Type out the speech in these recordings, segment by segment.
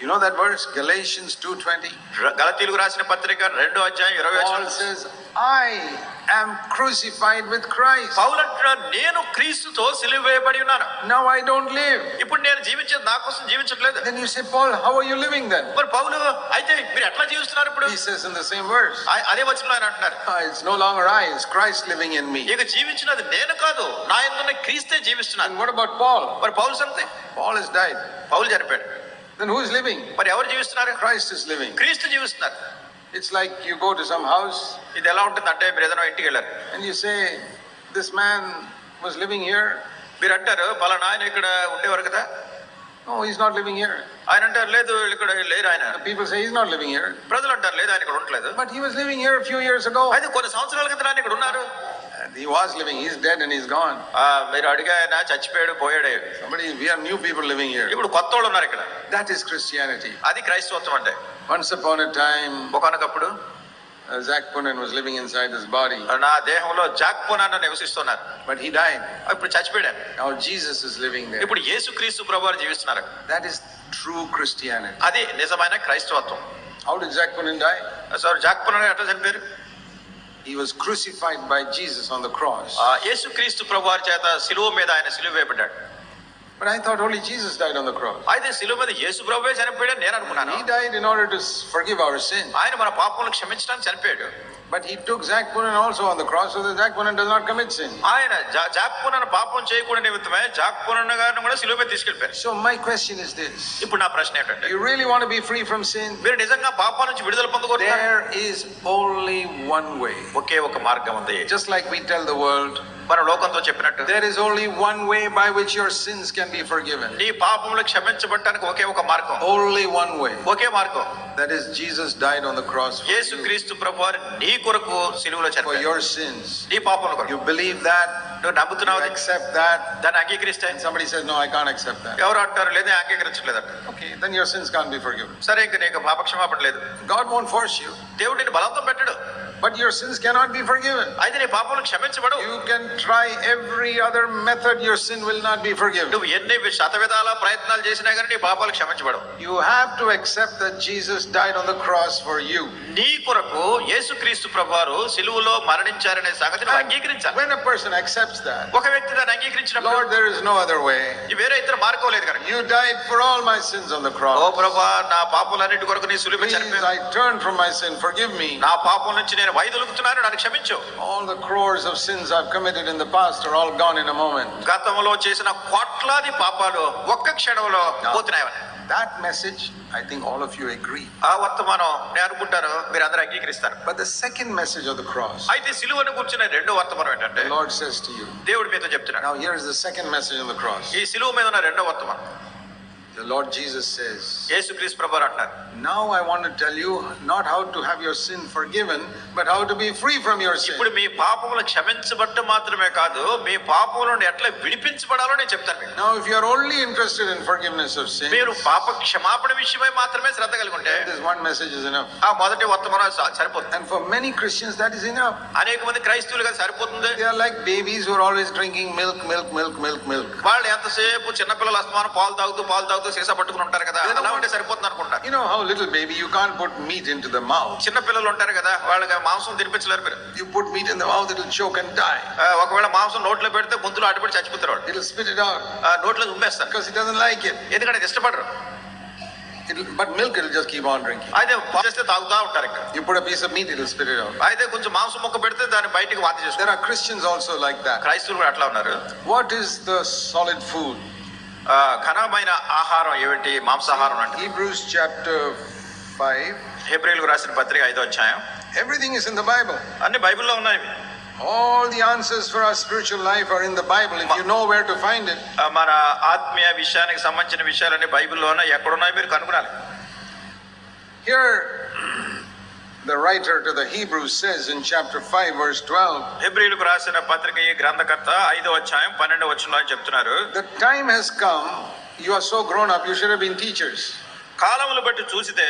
You know that verse, Galatians 2.20? గలతీలకు రాసిన పత్రిక రెండో అధ్యాయం ఇరవై Paul వచనం says, I am crucified with Christ. పౌలు అంటున్నాడు నేను క్రీస్తుతో సిలువ వేయబడి ఉన్నాను Now I don't live. ఇప్పుడు నేను జీవించేది నా కోసం జీవించట్లేదు Then you say, Paul, how are you living then? మరి పౌలు అయితే మీరు ఎట్లా జీవిస్తున్నారు ఇప్పుడు He says in the same verse, ఆ- అదే వచనంలో ఆయన అంటున్నారు "Ah, it's no longer I, it's Christ living in me. ఇక జీవించినది నేను కాదు నా ఎందున్న క్రీస్తే జీవిస్తున్నాను And what about Paul? మరి పౌలు సంగతి Paul has died. పౌలు చనిపోయాడు Then who is living? మరి ఎవరు జీవిస్తున్నారు Christ is living. క్రీస్తు జీవిస్తున్నారు It's like you go to some house ఇది ఎలా అంటే మీరు ఏదైనా ఇంటికి వెళ్ళారు and you say, This man was living here. మీరు అంటారు పలానా ఆయన ఇక్కడ ఉండేవారు కదా No, he's not living here. ఆయన అంటారు లేదు ఇక్కడ లేరు ఆయన The people say he's not living here. ప్రజలు అంటారు లేదు ఆయన ఇక్కడ ఉండలేదు But he was living here a few years ago. అయితే కొన్ని సంవత్సరాల క్రితం ఆయన ఇక్కడ ఉన్నారు he was living. He's dead and he's gone. మీరు అడిగా ఆయన చచ్చిపోయాడు పోయాడు Somebody, we are new people living here. ఇప్పుడు కొత్త వాళ్ళు ఉన్నారు ఇక్కడ That is Christianity. అది క్రైస్తవత్వం అంటే Once upon a time, ఒకనొకప్పుడు uh, Zach Punan was living inside his body, నా దేహంలో జాక్పోనాన్ని నివసిస్తున్నారు but he died. ఇప్పుడు చచ్చిపోయాడు Now Jesus is living there. ఇప్పుడు యేసు క్రీస్తు ప్రభువారు జీవిస్తున్నారు That is true Christianity. అది నిజమైన క్రైస్తవత్వం How did Zach Punan die? So జాక్పోనాన్ని ఎట్లా చనిపోయారు He was crucified by Jesus on the cross. ఆ, యేసు క్రీస్తు ప్రభువారి చేత సిలువ మీద ఆయన సిలువ వేయబడ్డాడు But I thought only Jesus died on the cross. అయితే సిలువ మీద యేసు ప్రభువే చనిపోయాడు నేను అనుకున్నాను He died in order to s- forgive our sin. ఆయన మన పాపములను క్షమించడానికి చనిపోయాడు But he took Zach Punan also on the cross so that Zach Punan does not commit sin. ఆయన జా- జాక్పోనను పాపం చేయకుండా నిమిత్తమే జాక్పోనన్న గారిని కూడా సిలువ మీద తీసుకెళ్ళిపోయారు So my question is this. ఇప్పుడు నా ప్రశ్న ఏంటంటే Do you really want to be free from sin? మీరు నిజంగా పాపం నుంచి విడుదల పొందగోరుతారు There is only one way. ఒకే ఒక మార్గం ఉంది Just like we tell the world, మన లోకంతో చెప్పినట్టు there is only one way by which your sins can be forgiven. నీ పాపములు క్షమించబడటానికి ఒకే ఒక మార్గం Only one way. ఒకే మార్గం That is, Jesus died on the cross for Yesu you, క్రీస్తు ప్రభు వారు నీ కొరకు సిలువలో for చనిపోయారు your sins. నీ పాపముల కొరకు You believe that, నువ్వు నమ్ముతున్నావు accept that, దాన్ని అంగీకరిస్తే somebody says, No, I can't accept that. ఎవరు అంటారు లేదా అంగీకరించలేదంట Okay, then your sins can't be forgiven. సరే ఇంక నీకు పాప క్షమాపణ లేదు God won't force you, దేవుడు నిన్ను బలవంతం పెట్టడు but your sins cannot be forgiven. అయితే నీ పాపములు క్షమించబడు You can try every other method, your sin will not be forgiven. నువ్వు ఎన్ని శతవిధాల ప్రయత్నాలు చేసినా కానీ నీ పాపాలు క్షమించబడు You have to accept that Jesus died on the cross for you. నీ కొరకు యేసుక్రీస్తు ప్రభువారు సిలువలో మరణించారనే సంగతి నువ్వు అంగీకరించాలి When a person accepts that, ఒక వ్యక్తి దాన్ని అంగీకరించినప్పుడు Lord, there is no other way. ఈ వేరే ఇతర మార్గం లేదు కనుక You died for all my sins on the oh cross. ప్రభా నా పాపలన్నిటి కొరకు నీ సులువు Please, చనిపోయావు I turn from my sin. Forgive me. నా పాపం నుంచి నేను వైదొలుగుతున్నాను నన్ను క్షమించు All the crores of sins I've committed in the past are all gone in a moment. గతంలో చేసిన కోట్లాది పాపాలు ఒక్క క్షణంలో పోతున్నాయని That message, I think all of you agree. ఆ వర్తమానం నేను అనుకుంటాను మీరు అందరూ అంగీకరిస్తారు But the second message of the cross, అయితే సిలువను కూర్చున్న రెండో వర్తమానం ఏంటంటే the Lord says to you. దేవుడి మీతో చెప్తున్నాడు Now, here is the second message of the cross. ఈ సిలువ మీద ఉన్న రెండో వర్తమానం The Lord Jesus says, యేసుక్రీస్తు ప్రభు అంటారు Now I want to tell you not how to have your sin forgiven, but how to be free from your sin. ఇప్పుడు మీ పాపములు క్షమించబట్ట మాత్రమే కాదు మీ పాపముల నుండి ఎట్లా విడిపించబడాలో నేను చెప్తాను మీకు Now, if you are only interested in forgiveness of sin, మీరు పాప క్షమాపణ విషయమై మాత్రమే శ్రద్ధ కలిగి ఉంటే this one message is enough. ఆ మొదటి వర్తమానం స- సరిపోతుంది And for many Christians, that is enough. అనేక మంది క్రైస్తవులుగా సరిపోతుంది They are like babies who are always drinking milk, milk, milk, milk, milk. వాళ్ళు ఎంతసేపు చిన్నపిల్లలు అస్తమానం పాలు తాగుతూ పాలు తాగుతూ సీసా పట్టుకుని ఉంటారు కదా అలా ఉంటే సరిపోతుంది అనుకుంటా You know how little baby, you can't put meat into the mouth. చిన్న పిల్లలు ఉంటారు కదా వాళ్ళకి మాంసం తినిపించలేరు మీరు You put meat in the mouth, it'll choke and die. ఆ, ఒకవేళ మాంసం నోట్లో పెడితే గొంతులో అడ్డుపడి చచ్చిపోతారు వాళ్ళు It'll spit it out ఆ, నోట్లో ఉమ్మేస్తారు because it doesn't like it. ఎందుకంటే అది ఇష్టపడరు but milk, it'll just keep on drinking. అయితే చేస్తే తాగుతా ఉంటారు ఇక్కడ piece of meat, it'll spit it out. అయితే కొంచెం మాంసం ముక్క పెడితే దాన్ని బయటికి వాంతి చేస్తారు There are Christians also like that. క్రైస్తవులు కూడా అట్లా ఉన్నారు What is the solid food? ఘనమైన ఆహారం ఏమిటి మాంసాహారం అంటే Hebrews chapter 5. హెబ్రిల్కు రాసిన పత్రిక ఐదో అధ్యాయం Everything is in the Bible. అన్ని బైబిల్లో ఉన్నాయి All the answers for our spiritual life are in the Bible. If you know where to find it, మన ఆత్మీయ విషయానికి సంబంధించిన విషయాలన్నీ బైబిల్లో ఉన్నాయి ఎక్కడున్నాయి మీరు కనుగొనాలి here the writer to the Hebrews says in chapter 5, verse 12 హెబ్రిలకు రాసిన పత్రిక ఈ గ్రంథకర్త ఐదో అధ్యాయం పన్నెండు వచ్చిన చెప్తున్నారు The time has come, you are so grown up, you should have been teachers. కాలములు బట్టి చూసితే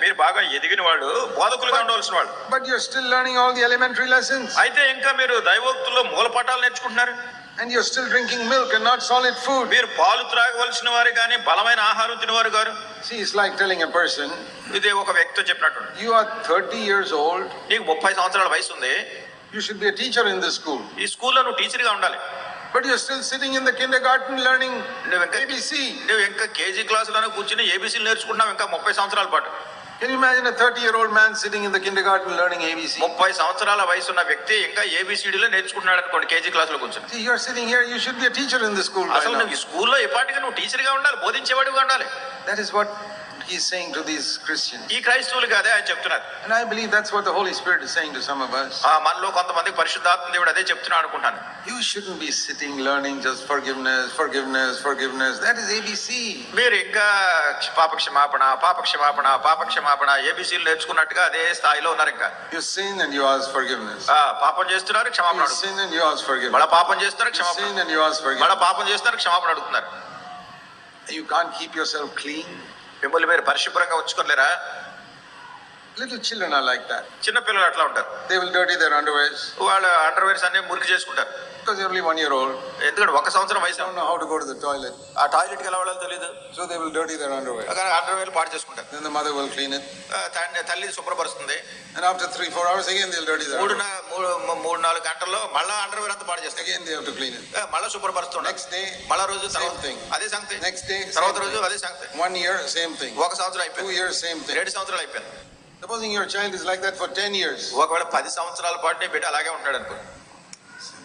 మీరు బాగా ఎదిగిన వాళ్ళు బోధకులుగా ఉండవలసిన వాళ్ళు But you're still learning all the elementary lessons. అయితే ఇంకా మీరు దైవోక్తుల్లో మూల పాఠాలు నేర్చుకుంటున్నారు And you're still drinking milk and not solid food. మీరు పాలు త్రాగవలసిన వారు కానీ బలమైన ఆహారం తినేవారు గారు See, it's like telling a person, ఇది ఒక వ్యక్తి చెప్పినట్టు you are 30 years old, నీకు ముప్పై సంవత్సరాల వయసు ఉంది you should be a teacher in this school. ఈ స్కూల్లో నువ్వు టీచర్గా ఉండాలి But you're still sitting in the kindergarten learning నువ్వు ఇంకా ABC. నువ్వు ఇంకా కేజీ క్లాసులోనే కూర్చుని ఏబీసీలు నేర్చుకుంటున్నావు ఇంకా ముప్పై సంవత్సరాల పాటు Can you imagine a 30 year old man sitting in the kindergarten learning ABC? ముప్పై సంవత్సరాల వయసు ఉన్న వ్యక్తి ఇంకా ఏబిసిడీలో నేర్చుకుంటున్నాడు అనుకోండి కేజీ క్లాసులో కూర్చుని See, you're sitting here, you should be a teacher in this school. by అసలు now. నువ్వు ఈ స్కూల్లో ఎప్పటికీ నువ్వు టీచర్గా ఉండాలి బోధించేవాడిగా ఉండాలి That is what he's saying to these Christians. ఈ క్రైస్తవులు కాదే ఆయన చెప్తున్నారు And I believe that's what the Holy Spirit is saying to some of us. ఆ మనలో కొంతమందికి పరిశుద్ధాత్మ దేవుడు అదే చెప్తున్నాడు అనుకుంటాను You shouldn't be sitting learning just forgiveness, forgiveness, forgiveness. That is ABC. మీరు ఇంకా పాప క్షమాపణ పాప క్షమాపణ పాప క్షమాపణ ఏబిసిలు నేర్చుకున్నట్టుగా అదే స్థాయిలో ఉన్నారు ఇంకా You sin and you ask forgiveness. ఆ, పాపం చేస్తున్నారు క్షమాపణ You అడుగుతున్నారు sin and you ask forgiveness. మళ్ళా పాపం చేస్తున్నారు You క్షమాపణ sin and you ask మళ్ళా forgiveness. పాపం చేస్తున్నారు క్షమాపణ అడుగుతున్నారు You can't keep yourself clean. మిమ్మల్ని మీరు పరిశుభ్రంగా ఉంచుకోలేరా? Little children are like that చిన్న పిల్లలు అట్లా ఉంటారు. They will dirty their underwears వాళ్ళ అండర్వేర్స్ అన్నీ మురికి చేసుకుంటారు. Because only one year old ఎందుకంటే ఒక సంవత్సరం వయసు. ఉన్న టాయిలెట్ ఆ టాయిలెట్కి ఎలా వెళ్ళాలి తెలియదు so they will dirty their underwear కానీ అండర్వేర్ పాడు చేసుకుంటారు. Then the mother will clean it తల్లి శుభ్రపరుస్తుంది. And after three four hours again they will dirty their మూడు మూడు నాలుగు గంటల్లో మళ్ళా అండర్వేర్ అంతా పాడు చేస్తారు. Again they have to clean it మళ్ళా శుభ్రపరుస్తారు నెక్స్ట్ డే మళ్ళా రోజు సేమ్ థింగ్ అదే సంగతి. నెక్స్ట్ డే తర్వాత రోజు అదే సంగతి. వన్ ఇయర్ సేమ్ థింగ్ ఒక సంవత్సరం అయిపోయింది. టూ ఇయర్స్ సేమ్ థింగ్ రెండు సంవత్సరాలు అయిపోయింది. Supposing your child is like that for 10 years. ఒకవేళ పది సంవత్సరాల పాటు నీ బిడ్డ అలాగే ఉంటాడు అనుకో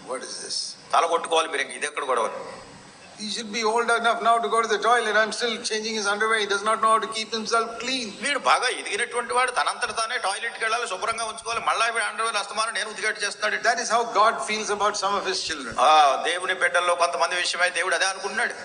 What is this? తల కొట్టుకోవాలి మీరు ఇది ఎక్కడ గొడవ He should be old enough now to go to the toilet. I'm still changing his underwear. He does not know how to keep himself clean. వీడు బాగా ఎదిగినటువంటి వాడు తనంతట తానే టాయిలెట్కి వెళ్ళాలి శుభ్రంగా ఉంచుకోవాలి మళ్ళా అండర్వేర్ అస్తమానం నేను ఉతికట్టు చేస్తున్నాడు That is how God feels about some of his children. ఆ దేవుని బిడ్డల్లో కొంతమంది విషయమై దేవుడు అదే అనుకుంటున్నాడు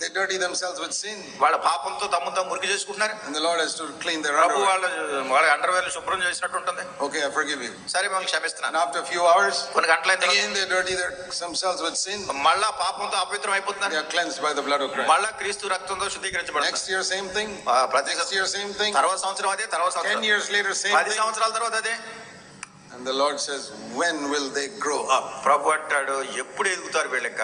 They dirty themselves with sin, వాళ్ళ పాపంతో తమ్ము తాము మురికి చేసుకుంటున్నారు and the Lord has to clean their Prabhu underwear. వాళ్ళ వాళ్ళ అండర్వేర్ శుభ్రం చేసినట్టు ఉంటుంది Okay, I forgive you. సరే మిమ్మల్ని And క్షమిస్తున్నాను after a few hours, కొన్ని గంటలైన తర్వాత again they dirty their, themselves with sin. మళ్ళా పాపంతో అపవిత్రం They అయిపోతున్నారు are cleansed by the blood of Christ. మళ్ళా క్రీస్తు రక్తంతో శుద్ధీకరించబడుతున్నారు Next year, same thing. ఆ, ప్రతి Next year, same thing. తర్వాత సంవత్సరం అదే తర్వాత Ten సంవత్సరం years later, same పది thing. సంవత్సరాల తర్వాత అదే And the Lord says, When will they grow up? ప్రభు అంటాడు ఎప్పుడు ఎదుగుతారు వీళ్ళక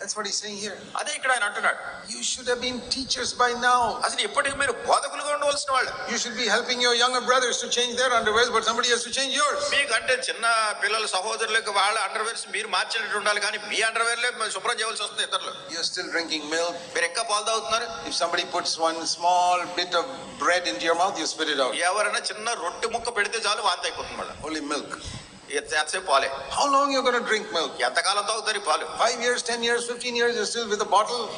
That's what he's saying here. అదే ఇక్కడ ఆయన అంటున్నాడు You should have been teachers by now. అసలు ఇప్పటికి మీరు బోధకులుగా ఉండవలసిన వాళ్ళు You should be helping your younger brothers to change their underwears, but somebody has to change yours. మీకంటే చిన్న పిల్లల సహోదరులకు వాళ్ళ అండర్వేర్స్ మీరు మార్చినట్టు ఉండాలి కానీ మీ అండర్వేర్లే శుభ్రం చేయవలసి వస్తుంది ఇతరులు You're still drinking milk. మీరు ఇంకా పాలు తాగుతున్నారు If somebody puts one small bit of bread into your mouth, you spit it out. ఎవరైనా చిన్న రొట్టె ముక్క పెడితే చాలు వాంతి అయిపోతుంది మళ్ళీ Only milk. ఎంతసేపు పాలే How long you going to drink milk? ఎంతకాలం తాగుతారు పాలు ten years, fifteen years, you're still with a bottle?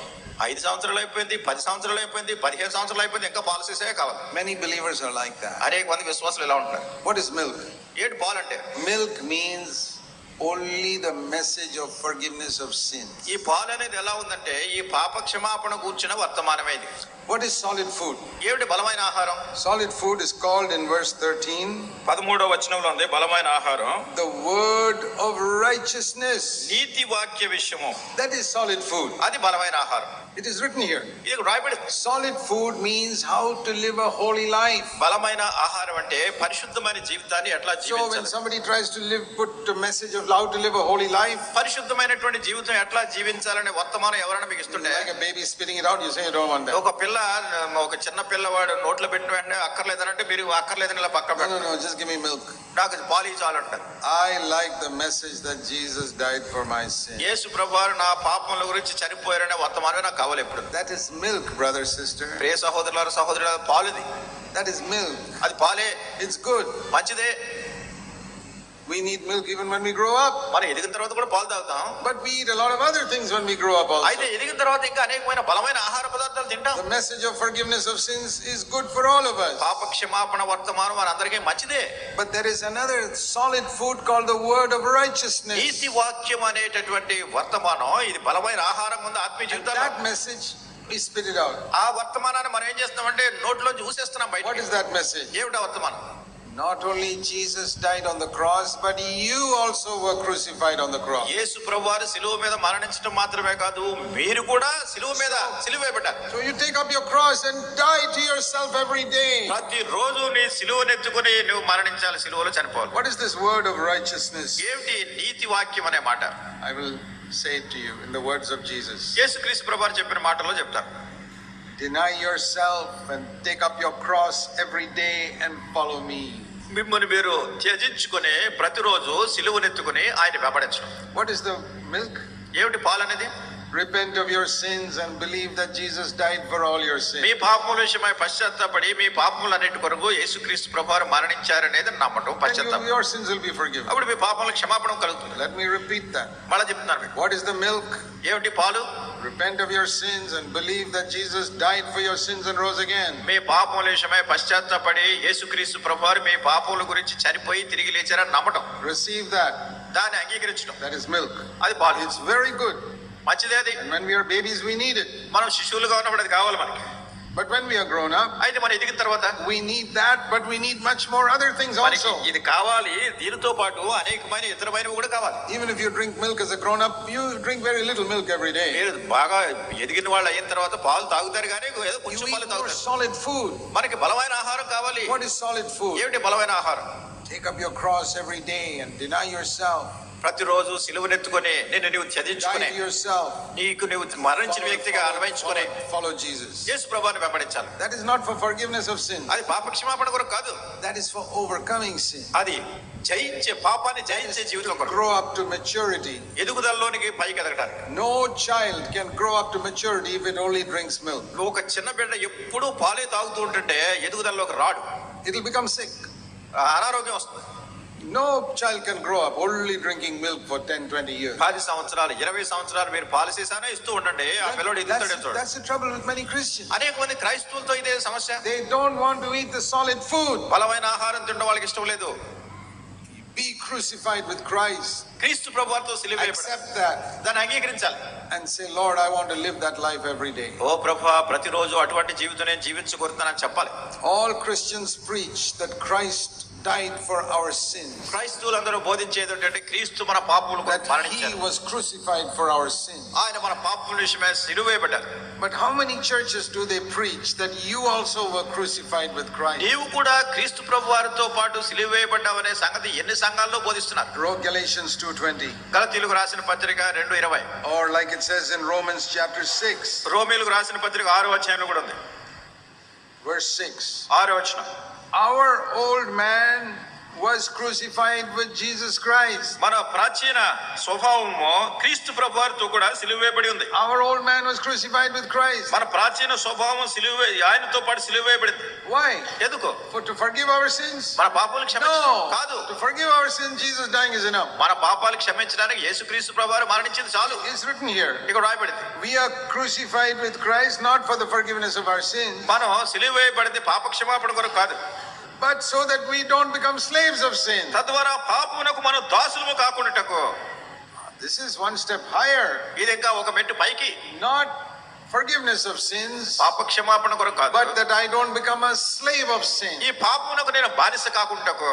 ఐదు సంవత్సరాలు అయిపోయింది పది సంవత్సరాలు అయిపోయింది పదిహేను సంవత్సరాలు అయిపోయింది ఇంకా పాలసీసే కావాలి believers are like that. అనేక మంది విశ్వాసులు ఇలా ఉంటున్నారు What is milk? ఏంటి పాలు అంటే Milk means only the message of forgiveness of sins. ఈ పాలు అనేది ఎలా ఉందంటే ఈ పాప క్షమాపణ కూర్చున్న వర్తమానమే ఇది What is solid food? ఏమిటి బలమైన ఆహారం Solid food is called in verse 13 పదమూడో వచనంలో ఉంది బలమైన ఆహారం the word of righteousness. నీతి వాక్య విషయము That is solid food. అది బలమైన ఆహారం It is written here. ఇది రాయబడి Solid food means how to live a holy life. బలమైన ఆహారం అంటే పరిశుద్ధమైన జీవితాన్ని ఎట్లా So when జీవించాలి somebody tries to live, put a message of how to live a holy life, పరిశుద్ధమైనటువంటి జీవితం ఎట్లా జీవించాలనే వర్తమానం ఎవరైనా మీకు ఇస్తుంటే like a baby spitting it out, you say you don't want that. ఒక పిల్ల ఒక చిన్న పిల్లవాడు నోట్లో పెట్టిన వెంటనే అక్కర్లేదనంటే మీరు అక్కర్లేదని ఇలా పక్క No, పెట్టండి no, no, just give me milk. నాకు పాలు చాలంటారు I like the message that Jesus died for my sin. యేసు ప్రభువారు నా పాపముల గురించి చనిపోయారనే వర్తమానమే నాకు కావాలి ఎప్పుడు That is milk, brother, sister. ప్రియ సహోదరుల సహోదరుల పాలుది That is milk. అది పాలే It's good. మంచిదే We need milk even when we grow up. మనం ఎదిగిన తర్వాత కూడా పాలు తాగుతాం But we eat a lot of other things when we grow up అయితే also. ఎదిగిన తర్వాత ఇంకా అనేకమైన బలమైన ఆహార పదార్థాలు తింటాం The message of forgiveness of sins is good for all of us. పాప క్షమాపణ వర్తమానం మనందరికీ మంచిదే But there is another solid food called the word of righteousness. నీతి వాక్యం అనేటటువంటి వర్తమానం ఇది బలమైన ఆహారం ఉంది ఆత్మీయ And జీవితంలో that message, we spit it out. ఆ వర్తమానాన్ని మనం ఏం చేస్తామంటే నోట్లోంచి ఊసేస్తున్నాం What బయట is that message? ఏమిటా వర్తమానం Not only Jesus died on the cross, but you also were crucified on the cross. యేసు ప్రభువారు సిలువ మీద మరణించడం మాత్రమే కాదు మీరు కూడా సిలువ మీద సిలువ వేయబడ్డారు So you take up your cross and die to yourself every day. ప్రతి రోజు నీ సిలువనెత్తుకుని నువ్వు మరణించాలి సిలువలో చనిపోవాలి What is this word of righteousness? ఏమిటి నీతి వాక్యం అనే మాట I will say it to you in the words of Jesus. యేసు క్రీస్తు ప్రభువారు చెప్పిన మాటల్లో చెప్తారు Deny yourself and take up your cross every day and follow me. మిమ్మల్ని మీరు త్యజించుకుని ప్రతిరోజు సిలువనెత్తుకుని ఆయన వెంబడించడం What is the milk? ఏమిటి పాలు అనేది Repent of your sins and believe that Jesus died for all your me sins. పాపముల విషయమై పశ్చాత్తాపడి మీ పాపములన్నిటి కొరకు యేసుక్రీస్తు ప్రభువారు మరణించారనేది నమ్మటం పశ్చాత్తాపం your sins will be forgiven. అప్పుడు మీ పాపముల క్షమాపణ కలుగుతుంది Let me repeat that. మళ్ళా మీకు What is the milk? ఏమిటి పాలు Repent of your sins and believe that Jesus died for your sins and rose again. మీ పాపముల విషయమై పశ్చాత్తాపడి యేసుక్రీస్తు ప్రభువారు మీ పాపముల గురించి చనిపోయి తిరిగి లేచారని నమ్మటం Receive that. దాన్ని అంగీకరించడం That is milk. అది పాలు It's very good. మంచిదే అది when we are babies, we need it. మనం శిశువులుగా ఉన్నప్పుడు అది కావాలి మనకి But when we are grown up, అయితే మనం ఎదిగిన తర్వాత we need that, but we need much more other things మనకి also. ఇది కావాలి దీనితో పాటు అనేకమైన ఇతరమైనవి కూడా కావాలి Even if you drink milk as a grown up, you drink very little milk every day. మీరు బాగా ఎదిగిన వాళ్ళు అయిన తర్వాత పాలు తాగుతారు కానీ ఏదో You కొంచెం eat పాలు more తాగుతారు solid food. మనకి బలమైన ఆహారం కావాలి What is solid food? ఏమిటి బలమైన ఆహారం Take up your cross every day and deny yourself. ప్రతిరోజు సిలువు నెత్తుకొని నేను నీవు త్యజించుకొని నీకు నీవు మరణించిన వ్యక్తిగా అనుభవించుకొని ఫాలో జీసస్ యేసు ప్రభువాని వెంబడించాలి. That is not for forgiveness of sin అది పాప క్షమాపణ కొరకు కాదు. That is for overcoming sin అది జయించే పాపాన్ని జయించే జీవితం కొరకు. గ్రో అప్ టు మెచ్యూరిటీ ఎదుగుదలలోనికి పైకి ఎదగడం no child can grow up to maturity if it only drinks milk ఒక చిన్న బిడ్డ ఎప్పుడూ పాలే తాగుతూ ఉంటుంటే ఎదుగుదలలోకి రాడు. ఇట్ విల్ బికమ్ సిక్ అనారోగ్యం వస్తుంది. No child can grow up only drinking milk for 10, 20 years. పది సంవత్సరాలు ఇరవై సంవత్సరాలు మీరు పాలసీసానే ఇస్తూ ఉండండి ఆ పిల్లడు that's, చూడండి that's the trouble with many Christians. అనేక మంది క్రైస్తవులతో ఇదే సమస్య They don't want to eat the solid food. బలమైన ఆహారం తినడం వాళ్ళకి ఇష్టం లేదు Be crucified with Christ. క్రీస్తు ప్రభువారితో సిలువ Accept that దాన్ని అంగీకరించాలి and say, Lord, I want to live that life every day. ఓ ప్రభా ప్రతిరోజు అటువంటి జీవితం నేను జీవించకూడతానని చెప్పాలి All Christians preach that Christ died for our sins, క్రైస్తవులందరూ బోధించేది ఏంటంటే క్రీస్తు మన పాపములు కొరకు that He మరణించారు was crucified for our sins. ఆయన మన పాపముల విషయమే సిలువేయబడ్డారు But how many churches do they preach that you also were crucified with Christ? నీవు కూడా క్రీస్తు ప్రభు వారితో పాటు సిలువేయబడ్డావనే సంగతి ఎన్ని సంఘాల్లో బోధిస్తున్నారు Wrote Galatians 2:20, గలతీలకు రాసిన పత్రిక రెండు ఇరవై or like it says in Romans chapter 6, రోమిలకు రాసిన పత్రిక ఆరో అధ్యాయంలో కూడా ఉంది verse 6. Our old man was crucified with Jesus Christ. మన ప్రాచీన స్వభావము క్రీస్తు ప్రభు వారితో కూడా సిలువేయబడి ఉంది Our old man was crucified with Christ. మన ప్రాచీన స్వభావం సిలువే ఆయనతో పాటు సిలువేయబడింది Why? ఎందుకు For to forgive our sins? మన పాపాలు క్షమించడం No. కాదు To forgive our sins, Jesus dying is enough. మన పాపాలు క్షమించడానికి యేసుక్రీస్తు ప్రభు వారు మరణించింది చాలు It's written here. ఇక్కడ రాయబడింది We are crucified with Christ not for the forgiveness of our sins, మనం సిలువేయబడింది పాప క్షమాపణ కొరకు కాదు but so that we don't become slaves of sin. తద్వారా పాపమునకు మనం దాసులము కాకుండాటకు This is one step higher. ఇది ఇంకా ఒక మెట్టు పైకి Not forgiveness of sins, పాప క్షమాపణ కొరకు కాదు but that I don't become a slave of sin. ఈ పాపమునకు నేను బానిస కాకుండాటకు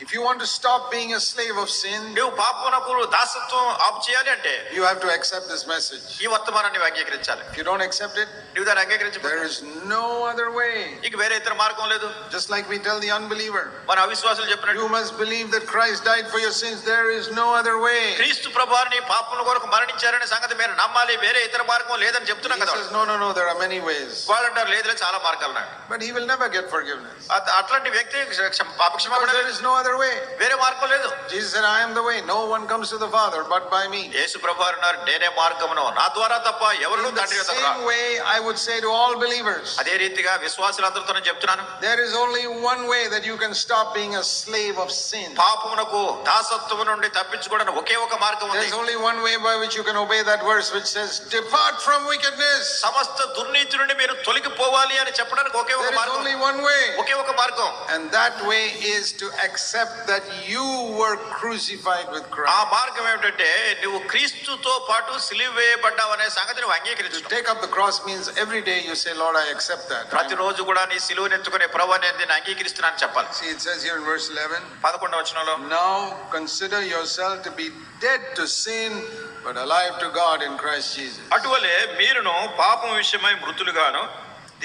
If you want to stop being a slave of sin, నువ్వు పాపమునకు దాసత్వం ఆపు చేయాలి అంటే you have to accept this message. ఈ వర్తమానాన్ని నువ్వు అంగీకరించాలి If you don't accept it, నువ్వు దాన్ని అంగీకరించబోతే there is no other way. నీకు వేరే ఇతర మార్గం లేదు Just like we tell the unbeliever, మన అవిశ్వాసులు చెప్పినట్టు you must believe that Christ died for your sins. There is no other way. క్రీస్తు ప్రభువారిని పాపముల కొరకు మరణించారనే సంగతి మీరు నమ్మాలి వేరే ఇతర మార్గం లేదని He చెప్తున్నాం కదా says, no, no, no, there are many ways. వాళ్ళు అంటారు లేదులే చాలా మార్గాలు ఉన్నాయి But he will never get forgiveness. అత- అట్లాంటి వ్యక్తి క్షమ- పాప క్షమాపణ Because there is no other way. వేరే మార్గం లేదు Jesus said, I am the way. No one comes to the Father but by me. యేసు ప్రభు అన్నారు నేనే మార్గమును నా ద్వారా తప్ప ఎవరు In the తండ్రి యొద్దకు రారు." same way, I would say to all believers, అదే రీతిగా విశ్వాసులందరితో నేను చెప్తున్నాను there is only one way that you can stop being a slave of sin. పాపమునకు దాసత్వము నుండి తప్పించుకోవడానికి ఒకే ఒక మార్గం ఉంది There's only one way by which you can obey that verse which says, Depart from wickedness. సమస్త దుర్నీతి నుండి మీరు తొలగిపోవాలి అని చెప్పడానికి ఒకే ఒక There is మార్గం only one way. ఒకే ఒక మార్గం And that way is to accept accept that you were crucified with ఆ Christ. మార్గం ఏమిటంటే నువ్వు క్రీస్తుతో పాటు సిలువ వేయబడ్డావు అనే సంగతి నువ్వు To అంగీకరించు take up the cross means every day you say, Lord, I accept that. ప్రతిరోజు కూడా నీ సిలువను ఎత్తుకునే ప్రభు నేను దీన్ని అంగీకరిస్తున్నాను చెప్పాలి See, it says here in verse 11, పదకొండవ వచనంలో Now consider yourself to be dead to sin, but alive to God in Christ Jesus. అటువలే మీరును పాపం విషయమై మృతులుగాను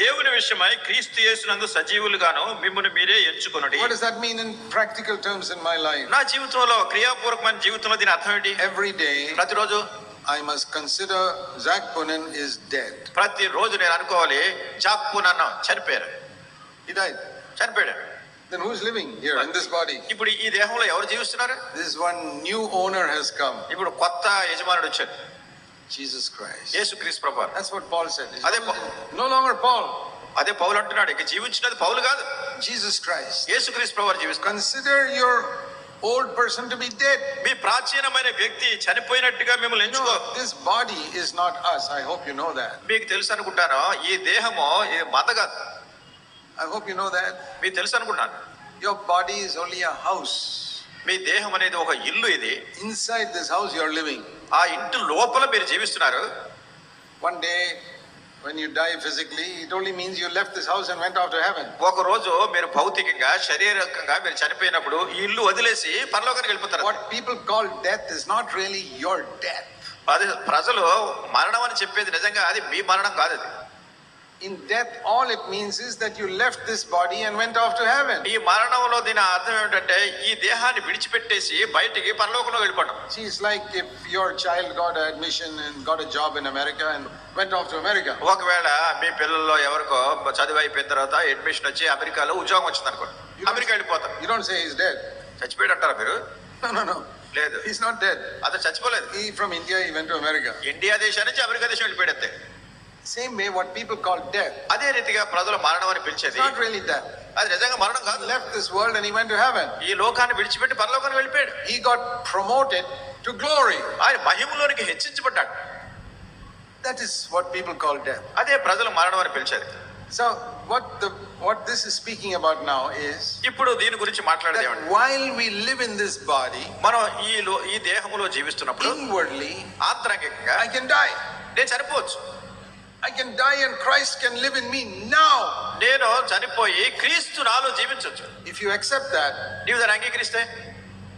దేవుని విషయమై క్రీస్తు యేసునందు సజీవులుగాను మిమ్మల్ని మీరే ఎంచుకొనండి what does that mean in practical terms in my life నా జీవితంలో క్రియాపూర్వకమైన జీవితంలో దీని అర్థం ఏంటి ఎవ్రీ డే ప్రతిరోజు I must consider Zac Poonen is dead ప్రతి రోజు నేను అనుకోవాలి జాక్ పునన్ చనిపోయారు ఇదై చనిపోయాడు Then who is living here in this body? ఇప్పుడు ఈ దేహంలో ఎవరు జీవిస్తున్నారు? This one new owner has come. ఇప్పుడు కొత్త యజమానుడు వచ్చాడు. Jesus Christ. యేసు క్రీస్తు ప్రభు That's what Paul said. It's అదే not- పౌ- no longer Paul, అదే పౌలు అంటున్నాడు ఇక జీవించినది పౌలు కాదు Jesus Christ. యేసు క్రీస్తు ప్రభు జీవిస్తున్నారు Consider your old person to be dead. మీ ప్రాచీనమైన వ్యక్తి చనిపోయినట్టుగా మిమ్మల్ని ఎంచుకో this body is not us. I hope you know that. మీకు తెలుసు అనుకుంటాను ఈ దేహము ఇది మత కాదు I hope you know that. మీకు తెలుసు అనుకుంటాను Your body is only a house. మీ దేహం అనేది ఒక ఇల్లు ఇది Inside this house, you're living. ఆ ఇంటి లోపల మీరు జీవిస్తున్నారు? One day when you die physically it only means you left this house and went off to heaven ఒక రోజు మీరు భౌతికంగా శారీరకంగా మీరు చనిపోయినప్పుడు ఈ ఇల్లు వదిలేసి పరలోకానికి వెళ్ళిపోతారు. What people call death is not really your death ప్రజలు మరణం అని చెప్పేది నిజంగా అది మీ మరణం కాదు అది. In death, all it means is that you left this body and went off to heaven. ఈ మరణంలో దీని అర్థం ఏమిటంటే ఈ దేహాన్ని విడిచిపెట్టేసి బయటికి పరలోకంలో వెళ్ళిపోవడం See, it's like if your child got admission and got a job in America and went off to America. ఒకవేళ మీ పిల్లల్లో ఎవరికో చదువు అయిపోయిన తర్వాత అడ్మిషన్ వచ్చి అమెరికాలో ఉద్యోగం వచ్చింది అనుకోండి అమెరికా వెళ్ళిపోతారు You don't say he's dead. చచ్చిపోయాడు అంటారా మీరు No, no, no. లేదు He's not dead. అతను చచ్చిపోలేదు He from India, he went to America. India దేశం నుంచి అమెరికా దేశం వెళ్ళిపోయాడు అంతే Same way, what people call death. అదే రీతిగా ప్రజలు మరణం అని పిలిచేది not really death. అది నిజంగా మరణం కాదు left this world and he went to heaven. ఈ లోకాన్ని విడిచిపెట్టి పరలోకానికి వెళ్ళిపోయాడు He got promoted to glory. ఆయన మహిమలోనికి హెచ్చించబడ్డాడు That is what people call death. అదే ప్రజలు మరణం అని పిలిచేది So, what the what this is speaking about now is ఇప్పుడు దీని గురించి మాట్లాడేది that ఏమండి while we live in this body, మనం ఈ ఈ దేహములో జీవిస్తున్నప్పుడు inwardly, ఆంతరంగికంగా I can die. నేను చనిపోవచ్చు I can die and Christ can live in me now. నేను చనిపోయి క్రీస్తు నాలో జీవించవచ్చు If you accept that, నీవు దాన్ని అంగీకరిస్తే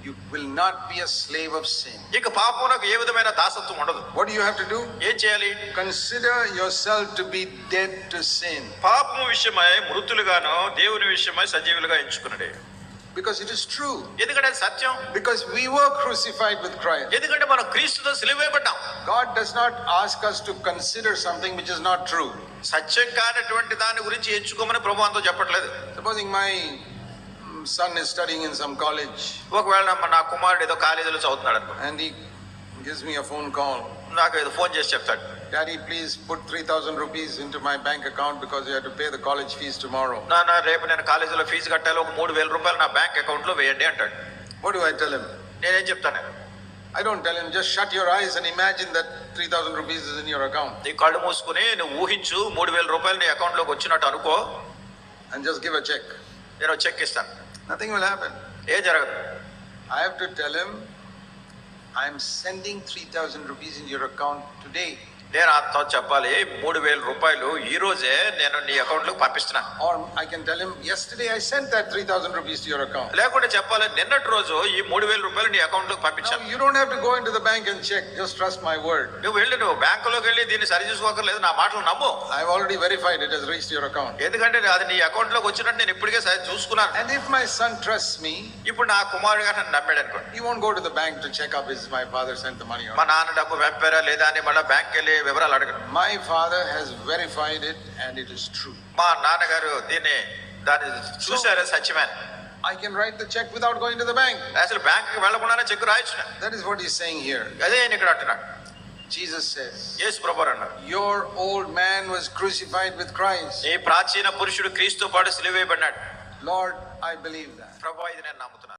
you will not be a slave of sin. ఇక పాపమునకు ఏ విధమైన దాసత్వం ఉండదు What do you have to do? ఏం చేయాలి Consider yourself to be dead to sin పాపము విషయమై మృతులుగాను దేవుని విషయమై సజీవులుగా ఎంచుకున్నాడు బికాస్ ఇట్ ఇస్ ట్రూ ఎందుకంటే సత్యం? Because we were crucified with Christ ఎందుకంటే మనం క్రీస్తుతో సిలువేయబడ్డాం God does not ask us to consider something which is not true సత్యం కానటువంటి దాని గురించి ఎంచుకోమని ప్రభు అంతా చెప్పట్లేదు. Supposing my son is studying in some college ఒకవేళ నా కుమారుడు ఏదో కాలేజీలో చదువుతున్నాడు and he gives me a phone call నాకు ఏదో ఫోన్ చేసి చెప్తాడు. Daddy, please put 3,000 rupees into my bank account because you have to pay the college fees tomorrow. నాన్న రేపు నేను కాలేజీలో ఫీజు కట్టాలి ఒక మూడు వేల రూపాయలు నా బ్యాంక్ అకౌంట్లో వేయండి అంటాడు What do I tell him? నేనేం చెప్తాను I don't tell him, just shut your eyes and imagine that 3,000 rupees is in your account నీ కళ్ళు మూసుకుని నువ్వు ఊహించు మూడు వేల రూపాయలు నీ అకౌంట్లోకి వచ్చినట్టు అనుకో and just give a check. నేను చెక్ ఇస్తాను Nothing will happen. ఏం జరగదు I have to tell him, I'm sending 3,000 rupees in your account today. నేను అతను చెప్పాలి. మూడు వేల రూపాయలు ఈ రోజే నేను నీ అకౌంట్లో పంపిస్తున్నాను లేకుంటే చెప్పాలి నిన్నటి రోజు ఈ మూడు వేల రూపాయలు నీ అకౌంట్లో పంపించాను bank cheque just trust my word నువ్వు వెళ్ళి నువ్వు బ్యాంక్లోకి వెళ్ళి దీన్ని సరి చూసుకోకర్లేదు నా మాటలు నమ్ము. I already verified it is register your account ఎందుకంటే అది నీ అకౌంట్లోకి వచ్చినట్టు నేను ఇప్పటికే సరి చూసుకున్నాను. If my son trust me ఇప్పుడు నా కుమారుడు గారు నన్ను నమ్మాడు అనుకో you won't go to bank to check up is my father sent money మా నాన్న డబ్బు పంపారా లేదా అని మళ్ళీ బ్యాంక్ వెళ్ళి వివరాలు అడగను My father has verified it and it is true. మా నాన్నగారు దీన్ని దాన్ని చూసారు సత్యమే I can write the check without going to the bank. అసలు బ్యాంక్ వెళ్ళకుండానే చెక్ రాయొచ్చు That is what he's saying here. అదే ఇక్కడ అంటున్నాడు Jesus says, యేసు ప్రభు అన్నాడు Your old man was crucified with Christ. ఈ ప్రాచీన పురుషుడు క్రీస్తు పాటు సిలువేయబడినాడు Lord, I believe that. ప్రభు ఇది నేను నమ్ముతున్నాను